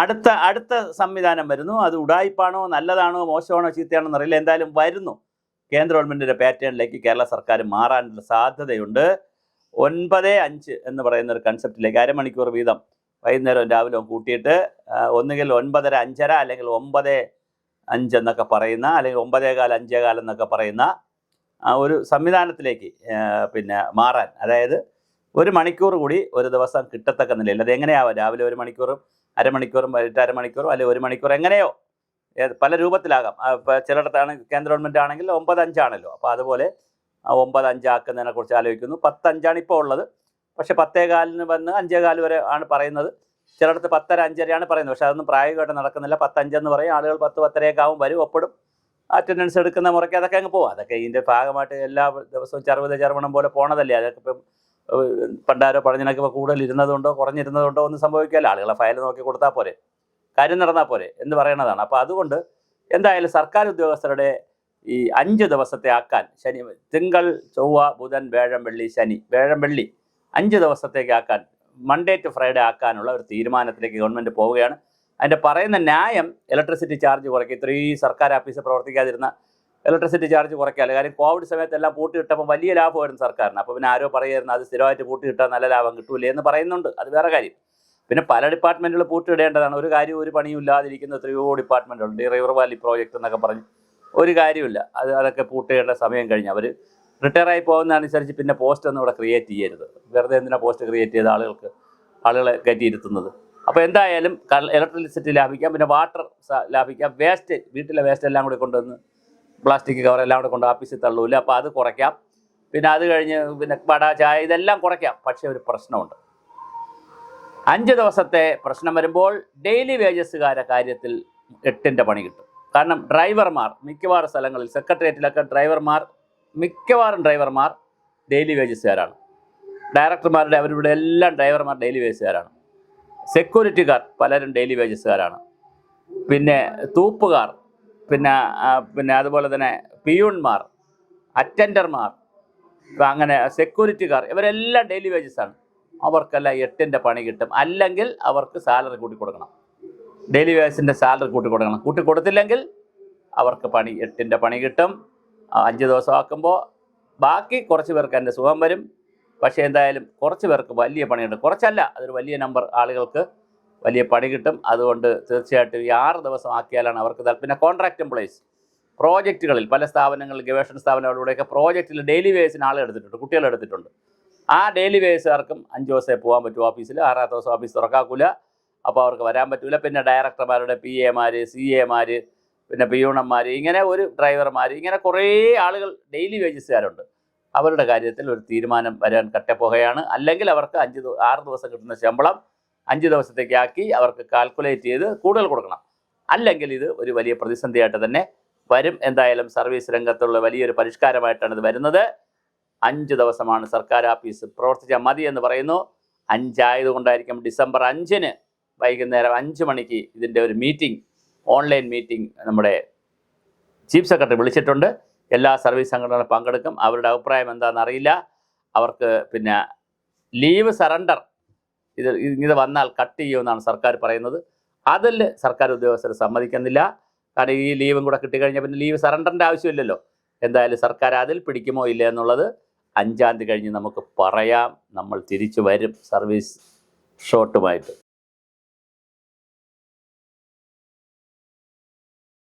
അടുത്ത അടുത്ത സംവിധാനം വരുന്നു. അത് ഉടായ്പാണോ നല്ലതാണോ മോശമാണോ ചീത്തയാണോ എന്നറിയില്ല എന്തായാലും വരുന്നു. കേന്ദ്ര ഗവൺമെന്റിന്റെ പാറ്റേണിലേക്ക് കേരള സർക്കാർ മാറാനുള്ള സാധ്യതയുണ്ട്. ഒൻപത് അഞ്ച് എന്ന് പറയുന്ന ഒരു കൺസെപ്റ്റിലേക്ക് അരമണിക്കൂർ വീതം വൈകുന്നേരം രാവിലെ കൂട്ടിയിട്ട് ഒന്നുകിൽ ഒൻപതര അഞ്ചര അല്ലെങ്കിൽ ഒമ്പത് അഞ്ച് എന്നൊക്കെ പറയുന്ന അല്ലെങ്കിൽ ഒമ്പതേകാൽ അഞ്ചേകാൽ എന്നൊക്കെ പറയുന്ന ഒരു സംവിധാനത്തിലേക്ക് പിന്നെ മാറാൻ. അതായത് ഒരു മണിക്കൂർ കൂടി ഒരു ദിവസം കിട്ടത്തക്ക നിലയിൽ. അത് എങ്ങനെയാവാം രാവിലെ ഒരു മണിക്കൂറും അരമണിക്കൂറും വൈകിട്ട് അരമണിക്കൂറും അല്ലെങ്കിൽ ഒരു മണിക്കൂർ എങ്ങനെയോ. പല രൂപത്തിലാകാം. ചിലയിടത്താണ് കേന്ദ്ര ഗവൺമെന്റ് ആണെങ്കിൽ ഒമ്പത് അഞ്ചാണല്ലോ. അപ്പോൾ അതുപോലെ ഒമ്പത് അഞ്ചാക്കുന്നതിനെ കുറിച്ച് ആലോചിക്കുന്നു. പത്തഞ്ചാണ് ഇപ്പോൾ ഉള്ളത്. പക്ഷെ പത്തേകാലിന് വന്ന് അഞ്ചേകാൽ വരെ ആണ് പറയുന്നത്. ചിലയിടത്ത് പത്തര അഞ്ചരയാണ് പറയുന്നത്. പക്ഷേ അതൊന്നും പ്രായോഗികമായിട്ട് നടക്കുന്നില്ല. പത്തഞ്ചെന്ന് പറയും. ആളുകൾ പത്ത് പത്തരയൊക്കെ ആവും വരും ഒപ്പിടും. അറ്റൻഡൻസ് എടുക്കുന്ന മുറയ്ക്ക് അതൊക്കെ അങ്ങ് പോകും അതൊക്കെ ഇതിന്റെ ഭാഗമായിട്ട് എല്ലാ ദിവസവും ചർവത ചർവണം പോലെ പോണതല്ലേ? അതൊക്കെ ഇപ്പം പണ്ടാരോ പഴഞ്ഞിനൊക്കെ ഇരുന്നതുകൊണ്ടോ കുറഞ്ഞിരുന്നതുകൊണ്ടോ ഒന്നും സംഭവിക്കില്ല ആളുകളെ ഫയൽ നോക്കി കൊടുത്താൽ പോരെ. കാര്യം നടന്നാൽ പോരെ എന്ന് പറയുന്നതാണ് അപ്പോൾ അതുകൊണ്ട് എന്തായാലും സർക്കാർ ഉദ്യോഗസ്ഥരുടെ ഈ അഞ്ച് ദിവസത്തെ ആക്കാൻ ശനി തിങ്കൾ ചൊവ്വ ബുധൻ വേഴം വെള്ളി ശനി വേഴം വെള്ളി അഞ്ച് ദിവസത്തേക്ക് ആക്കാൻ മൺഡേ ടു ഫ്രൈഡേ ആക്കാനുള്ള ഒരു തീരുമാനത്തിലേക്ക് ഗവൺമെന്റ് പോവുകയാണ്. അതിന്റെ പറയുന്ന ന്യായം ഇലക്ട്രിസിറ്റി ചാർജ് കുറയ്ക്കും ഇത്രയും സർക്കാർ ഓഫീസ് പ്രവർത്തിക്കാതിരുന്ന ഇലക്ട്രിസിറ്റി ചാർജ് കുറയ്ക്കാമല്ലോ കാര്യം കോവിഡ് സമയത്ത് എല്ലാം പൂട്ടിയിട്ടപ്പോൾ വലിയ ലാഭമായിരുന്നു സർക്കാരിന്. അപ്പോൾ പിന്നെ ആരോ പറയായിരുന്നു അത് സ്ഥിരമായിട്ട് പൂട്ടിയിട്ടാൽ നല്ല ലാഭം കിട്ടൂലേ എന്ന് പറയുന്നുണ്ട്. അത് വേറെ കാര്യം. പിന്നെ പല ഡിപ്പാർട്ട്മെന്റുകൾ പൂട്ടിയിടേണ്ടതാണ് ഒരു കാര്യം ഒരു പണിയും ഇല്ലാതിരിക്കുന്ന എത്രയോ ഡിപ്പാർട്ട്മെന്റുണ്ട് ഈ റിവർ വാലി പ്രോജക്റ്റ് എന്നൊക്കെ പറഞ്ഞ് ഒരു കാര്യമില്ല അത് അതൊക്കെ പൂട്ടിയിടേണ്ട സമയം കഴിഞ്ഞ് അവർ റിട്ടയർ ആയി പോകുന്നതനുസരിച്ച് പിന്നെ പോസ്റ്റ് ഒന്നും ഇവിടെ ക്രിയേറ്റ് ചെയ്യരുത്. വെറുതെ എന്തിനാ പോസ്റ്റ് ക്രിയേറ്റ് ചെയ്ത ആളുകൾക്ക് ആളുകളെ കയറ്റിയിരുത്തുന്നത്? അപ്പോൾ എന്തായാലും ഇലക്ട്രിസിറ്റി ലാഭിക്കാം. പിന്നെ വാട്ടർ ലാഭിക്കാം. വേസ്റ്റ് വീട്ടിലെ വേസ്റ്റ് എല്ലാം കൂടി കൊണ്ടുവന്ന് പ്ലാസ്റ്റിക് കവർ എല്ലാം കൂടെ കൊണ്ട് ഓഫീസിൽ തള്ളൂല. അപ്പോൾ അത് കുറയ്ക്കാം. പിന്നെ അത് കഴിഞ്ഞ് പിന്നെ വട ചായ ഇതെല്ലാം കുറയ്ക്കാം. പക്ഷേ ഒരു പ്രശ്നമുണ്ട്. അഞ്ച് ദിവസത്തെ പ്രശ്നം വരുമ്പോൾ ഡെയിലി വേജസ്സുകാരെ കാര്യത്തിൽ എട്ടിന്റെ പണി കിട്ടും. കാരണം ഡ്രൈവർമാർ മിക്കവാറും സ്ഥലങ്ങളിൽ സെക്രട്ടേറിയറ്റിലൊക്കെ ഡ്രൈവർമാർ മിക്കവാറും ഡ്രൈവർമാർ ഡെയിലി വേജസ്സുകാരാണ്. ഡയറക്ടർമാരുടെ അവരുടെ എല്ലാം ഡ്രൈവർമാർ ഡെയിലി വേജസ്സുകാരാണ്. സെക്യൂരിറ്റിക്കാർ പലരും ഡെയിലി വേജസ്സുകാരാണ്. പിന്നെ തൂപ്പുകാർ പിന്നെ പിന്നെ അതുപോലെ തന്നെ പിയൂൺമാർ അറ്റൻഡർമാർ അങ്ങനെ സെക്യൂരിറ്റിക്കാർ ഇവരെല്ലാം ഡെയിലി വേജസ് ആണ് അവർക്കെല്ലാം എട്ടിന്റെ പണി കിട്ടും. അല്ലെങ്കിൽ അവർക്ക് സാലറി കൂട്ടി കൊടുക്കണം. ഡെയിലി വേജസിന്റെ സാലറി കൂട്ടി കൊടുക്കണം. കൂട്ടി അവർക്ക് പണി എട്ടിന്റെ പണി കിട്ടും. അഞ്ച് ദിവസമാക്കുമ്പോൾ ബാക്കി കുറച്ച് പേർക്ക് എന്റെ സുഖം വരും. പക്ഷേ എന്തായാലും കുറച്ച് പേർക്ക് വലിയ പണിയുണ്ട്. കുറച്ചല്ല അതൊരു വലിയ നമ്പർ ആളുകൾക്ക് വലിയ പണി കിട്ടും. അതുകൊണ്ട് തീർച്ചയായിട്ടും ഈ ആറ് ദിവസം ആക്കിയാലാണ് അവർക്ക് താല്പര്യം പിന്നെ കോൺട്രാക്ട് എംപ്ലോയീസ് പ്രോജക്റ്റുകളിൽ പല സ്ഥാപനങ്ങളിൽ ഗവേഷണ സ്ഥാപനങ്ങളിലൂടെയൊക്കെ പ്രോജക്റ്റിൽ ഡെയിലി വേസിന് ആളെ എടുത്തിട്ടുണ്ട്. കുട്ടികളെ എടുത്തിട്ടുണ്ട്. ആ ഡെയിലി വേസുകാർക്കും അഞ്ച് ദിവസമേ പോകാൻ പറ്റൂ ഓഫീസിൽ ആറാമത്തെ ദിവസം ഓഫീസ് തുറക്കാക്കൂല. അപ്പോൾ അവർക്ക് വരാൻ പറ്റൂല. പിന്നെ ഡയറക്ടർമാരുടെ പി എമാർ സി എമാർ പിന്നെ പിയൂണന്മാർ ഇങ്ങനെ ഒരു ഡ്രൈവർമാർ ഇങ്ങനെ കുറേ ആളുകൾ ഡെയിലി വേജസുകാരുണ്ട് അവരുടെ കാര്യത്തിൽ ഒരു തീരുമാനം വരാൻ കട്ടപ്പോകയാണ്. അല്ലെങ്കിൽ അവർക്ക് അഞ്ച് ആറ് ദിവസം കിട്ടുന്ന ശമ്പളം അഞ്ച് ദിവസത്തേക്ക് ആക്കി അവർക്ക് കാൽക്കുലേറ്റ് ചെയ്ത് കൂടുതൽ കൊടുക്കണം. അല്ലെങ്കിൽ ഇത് ഒരു വലിയ പ്രതിസന്ധിയായിട്ട് തന്നെ വരും. എന്തായാലും സർവീസ് രംഗത്തുള്ള വലിയൊരു പരിഷ്കാരമായിട്ടാണ് ഇത് വരുന്നത്. അഞ്ച് ദിവസമാണ് സർക്കാർ ഓഫീസ് പ്രവർത്തിച്ചാൽ മതി എന്ന് പറയുന്നു. അഞ്ചായതുകൊണ്ടായിരിക്കും ഡിസംബർ അഞ്ചിന് വൈകുന്നേരം അഞ്ച് മണിക്ക് ഇതിന്റെ ഒരു മീറ്റിംഗ് ഓൺലൈൻ മീറ്റിംഗ് നമ്മുടെ ചീഫ് സെക്രട്ടറി വിളിച്ചിട്ടുണ്ട്. എല്ലാ സർവീസ് സംഘടനകളും പങ്കെടുക്കും. അവരുടെ അഭിപ്രായം എന്താണെന്ന് അറിയില്ല. അവർക്ക് പിന്നെ ലീവ് സറണ്ടർ ഇത് ഇത് വന്നാൽ കട്ട് ചെയ്യുമെന്നാണ് സർക്കാർ പറയുന്നത്. അതിൽ സർക്കാർ ഉദ്യോഗസ്ഥർ സമ്മതിക്കുന്നില്ല. കാരണം ഈ ലീവും കൂടെ കിട്ടിക്കഴിഞ്ഞാൽ പിന്നെ ലീവ് സറണ്ടറിന്റെ ആവശ്യമില്ലല്ലോ. എന്തായാലും സർക്കാർ അതിൽ പിടിക്കുമോ ഇല്ല എന്നുള്ളത് അഞ്ചാം തീയതി കഴിഞ്ഞ് നമുക്ക് പറയാം. നമ്മൾ തിരിച്ചു വരും. സർവീസ് ഷോട്ടുമായിട്ട്